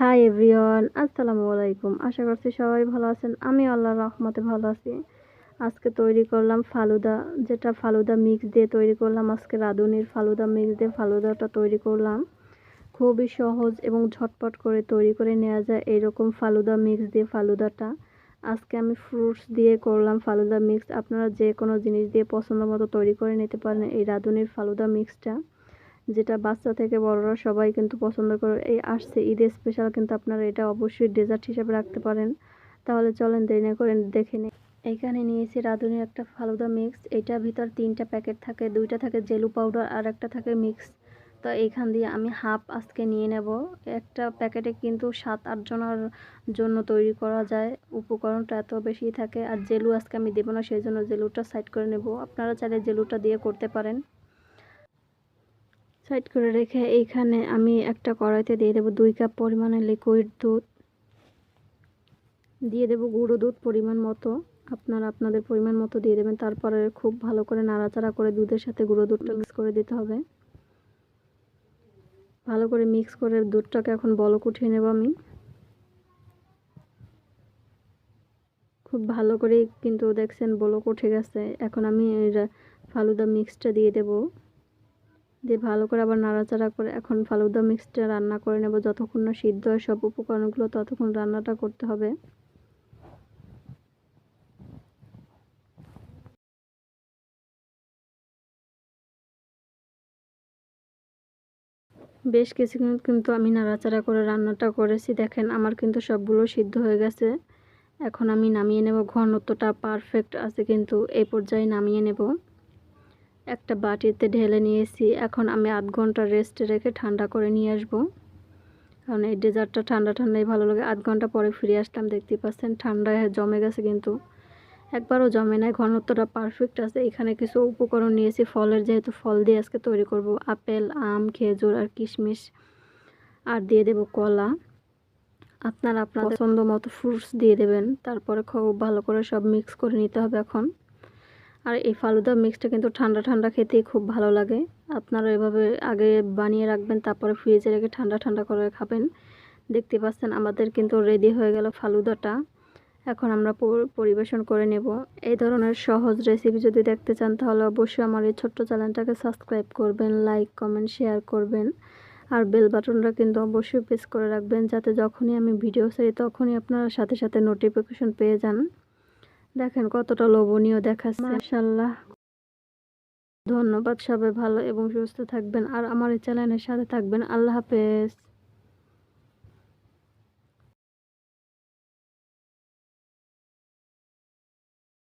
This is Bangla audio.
হাই এভরিওয়ান আসসালামু আলাইকুম। আশা করছি সবাই ভালো আছেন। আমি আল্লাহর রহমতে ভালো আছি। আজকে তৈরি করলাম ফালুদা, যেটা ফালুদা মিক্স দিয়ে তৈরি করলাম। আজকে রাঁধুনির ফালুদা মিক্স দিয়ে ফালুদাটা তৈরি করলাম। খুবই সহজ এবং ঝটপট করে তৈরি করে নেওয়া যায় এইরকম ফালুদা মিক্স দিয়ে ফালুদাটা। আজকে আমি ফ্রুটস দিয়ে করলাম ফালুদা মিক্স আপনারা যে কোনো জিনিস দিয়ে পছন্দ মতো তৈরি করে নিতে পারেন এই রাঁধুনির ফালুদা মিক্সটা যেটা বাচ্চা থেকে বড়রা সবাই কিন্তু পছন্দ করে, এই আসছে ঈদের স্পেশাল কিন্তু আপনারা এটা অবশ্যই ডেজার্ট হিসেবে রাখতে পারেন। তাহলে চলেন দেরি না করেন দেখে নিই। এইখানে নিয়েছি রাঁধুনির একটা ফালুদা মিক্স এটার ভিতর তিনটা প্যাকেট থাকে, দুইটা থাকে জেলু পাউডার আর একটা থাকে মিক্স তো এইখান দিয়ে আমি হাফ আজকে নিয়ে নেব। একটা প্যাকেটে কিন্তু সাত, আট জনের জন্য তৈরি করা যায়, উপকরণটা এত বেশি থাকে। আর জেলু আজকে আমি দেবো না, সেই জন্য জেলুটা সাইড করে নেব। আপনারা চাইলে জেলুটা দিয়ে করতে পারেন। সাইড করে রেখে এইখানে আমি একটা কড়াইতে দিয়ে দেবো দুই কাপ পরিমাণে লিকুইড দুধ। দিয়ে দেবো গুঁড়ো দুধ পরিমাণ মতো। আপনারা আপনাদের পরিমাণ মতো দিয়ে দেবেন, তারপরে খুব ভালো করে নাড়াচাড়া করে দুধের সাথে গুঁড়ো দুধটা মিক্স করে দিতে হবে। ভালো করে মিক্স করে দুধটাকে এখন বলক উঠিয়ে নেব আমি। খুব ভালো করে কিন্তু দেখছেন বলক উঠে গেছে। এখন আমি ফালুদা মিক্সটা দিয়ে দেবো। দিয়ে ভালো করে আবার নাড়াচাড়া করে এখন ফালুদা মিক্সটা রান্না করে নেব। যতক্ষণ না সিদ্ধ হয় সব উপকরণগুলো, ততক্ষণ রান্নাটা করতে হবে। বেশ কিছুক্ষণ কিন্তু আমি নাড়াচাড়া করে রান্নাটা করেছি। দেখেন আমার কিন্তু সবগুলো সিদ্ধ হয়ে গেছে। এখন আমি নামিয়ে নেব। ঘনত্বটা পারফেক্ট আছে কিন্তু এই পর্যায়ে নামিয়ে নেব। একটা বাটিতে ঢেলে নিয়েছি। এখন আমি আধ ঘণ্টা রেস্টে রেখে ঠান্ডা করে নিয়ে আসব। কারণ এই ডেজার্টটা ঠান্ডা ঠান্ডাই ভালো লাগে। আধ ঘণ্টা পরে ফিরে আসলাম দেখতে পাচ্ছেন ঠান্ডায় জমে গেছে কিন্তু। একবারও জমে নাই, ঘনত্বটা পারফেক্ট আছে। এখানে কিছু উপকরণ নিয়েছি, ফলের যেহেতু ফল দিয়ে আজকে তৈরি করব। আপেল, আম, খেজুর আর কিশমিশ। আর দিয়ে দেব কলা। আপনার আপনার পছন্দ মতো ফ্রুটস দিয়ে দেবেন। তারপরে খুব ভালো করে সব মিক্স করে নিতে হবে এখন। আর এই ফালুদা মিক্সটা কিন্তু ঠান্ডা ঠান্ডা খেতেই খুব ভালো লাগে। আপনারা এভাবে আগে বানিয়ে রাখবেন, তারপরে ফ্রিজে রেখে ঠান্ডা ঠান্ডা করে খাবেন। দেখতে পাচ্ছেন আমাদের কিন্তু রেডি হয়ে গেল ফালুদাটা। এখন আমরা পরিবেশন করে নেব। এই ধরনের সহজ রেসিপি যদি দেখতে চান, তাহলে অবশ্যই আমার এই ছোট্ট চ্যানেলটাকে সাবস্ক্রাইব করবেন লাইক কমেন্ট শেয়ার করবেন। আর বেল বাটনটা কিন্তু অবশ্যই প্রেস করে রাখবেন, যাতে যখনই আমি ভিডিও ছাড়ি, তখনই আপনারা সাথে সাথে নোটিফিকেশন পেয়ে যান। দেখেন কতটা লোভনীয় দেখাচ্ছে। মাশাল্লাহ ধন্যবাদ, সবাই ভালো এবং সুস্থ থাকবেন। আর আমার এই চ্যানেলের সাথে থাকবেন। আল্লাহ হাফেজ।